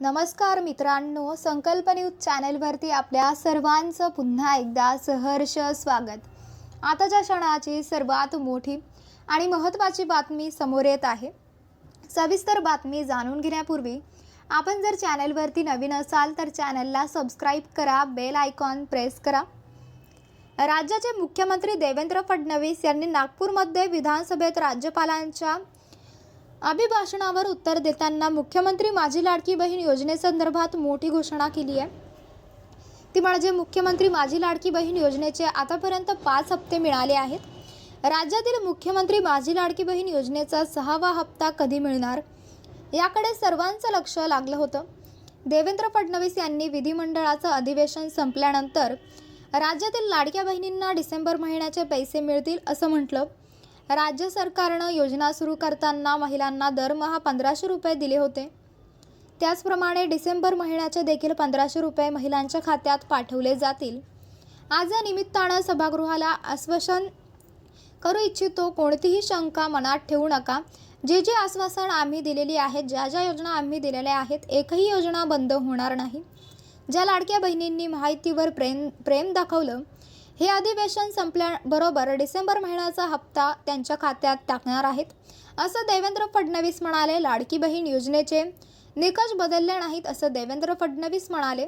नमस्कार मित्रांनो संकल्प न्यूज चॅनेलवरती आपल्या सर्वांचं पुन्हा एकदा सहर्ष स्वागत. आताच्या क्षणाची सर्वात मोठी आणि महत्त्वाची बातमी समोर येत आहे. सविस्तर बातमी जाणून घेण्यापूर्वी आपण जर चॅनेलवरती नवीन असाल तर चॅनलला सबस्क्राईब करा बेल आयकॉन प्रेस करा. राज्याचे मुख्यमंत्री देवेंद्र फडणवीस यांनी नागपूरमध्ये विधानसभेत राज्यपालांच्या अभिभाषणावर उत्तर देताना मुख्यमंत्री माझी लाडकी बहीण योजनेसंदर्भात मोठी घोषणा केली आहे. ती म्हणजे मुख्यमंत्री माझी लाडकी बहीण योजनेचे आतापर्यंत पाच हप्ते मिळाले आहेत. राज्यातील मुख्यमंत्री माझी लाडकी बहीण योजनेचा सहावा हप्ता कधी मिळणार? याकडे सर्वांचं लक्ष लागलं होतं. देवेंद्र फडणवीस यांनी विधिमंडळाचं अधिवेशन संपल्यानंतर राज्यातील लाडक्या बहिणींना डिसेंबर महिन्याचे पैसे मिळतील असं म्हटलं. राज्य सरकारनं योजना सुरू करताना महिलांना दरमहा पंधराशे रुपये दिले होते. त्याचप्रमाणे डिसेंबर महिन्याचे देखील पंधराशे रुपये महिलांच्या खात्यात पाठवले जातील. आज या निमित्तानं सभागृहाला आश्वासन करू इच्छितो कोणतीही शंका मनात ठेवू नका. जे जे आश्वासन आम्ही दिलेली आहेत ज्या ज्या योजना आम्ही दिलेल्या आहेत एकही योजना बंद होणार नाही. ज्या लाडक्या बहिणींनी माहितीवर प्रेम प्रेम दाखवलं हे अधिवेशन संपल्याबरोबर डिसेंबर महिन्याचा हप्ता त्यांच्या खात्यात टाकणार आहेत. असं देवेंद्र फडणवीस म्हणाले लाडकी बहीण योजनेचे निकष बदलले नाहीत असं देवेंद्र फडणवीस म्हणाले.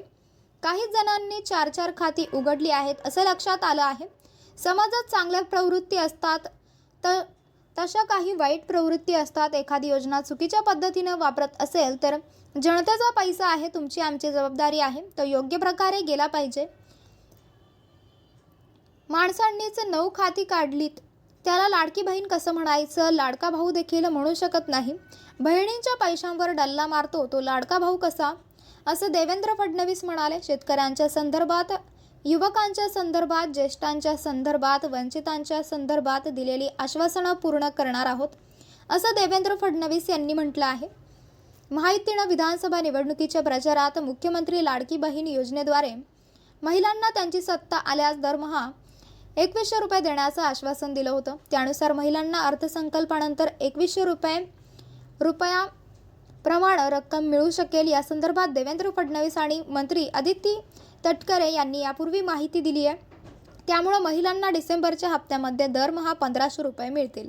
काही जणांनी चार चार खाती उघडली आहेत असं लक्षात आलं आहे. समाजात चांगल्या प्रवृत्ती असतात तर तशा काही वाईट प्रवृत्ती असतात एखादी योजना चुकीच्या पद्धतीनं वापरत असेल तर जनतेचा पैसा आहे तुमची आमची जबाबदारी आहे तो योग्य प्रकारे गेला पाहिजे. माणसांनीच नऊ खाती काढलीत. त्याला लाडकी बहीण कसं म्हणायचं? लाडका भाऊ देखील म्हणू शकत नाही. बहिणींच्या पैशांवर डल्ला मारतो. तो लाडका भाऊ कसा? असं देवेंद्र फडणवीस म्हणाले. शेतकऱ्यांच्या संदर्भात युवकांच्या संदर्भात ज्येष्ठांच्या संदर्भात वंचितांच्या संदर्भात दिलेली आश्वासनं पूर्ण करणार आहोत असं देवेंद्र फडणवीस यांनी म्हटलं आहे. माहितीनं विधानसभा निवडणुकीच्या प्रचारात मुख्यमंत्री लाडकी बहीण योजनेद्वारे महिलांना त्यांची सत्ता आल्यास दरमहा एकवीसशे रुपये देण्याचं आश्वासन दिलं होतं. त्यानुसार महिलांना अर्थसंकल्पानंतर एकवीसशे रुपये रुपया प्रमाण रक्कम मिळू शकेल. या संदर्भात देवेंद्र फडणवीस आणि मंत्री आदिती तटकरे यांनी यापूर्वी माहिती दिली आहे त्यामुळं महिलांना डिसेंबरच्या हप्त्यामध्ये दरमहा पंधराशे रुपये मिळतील.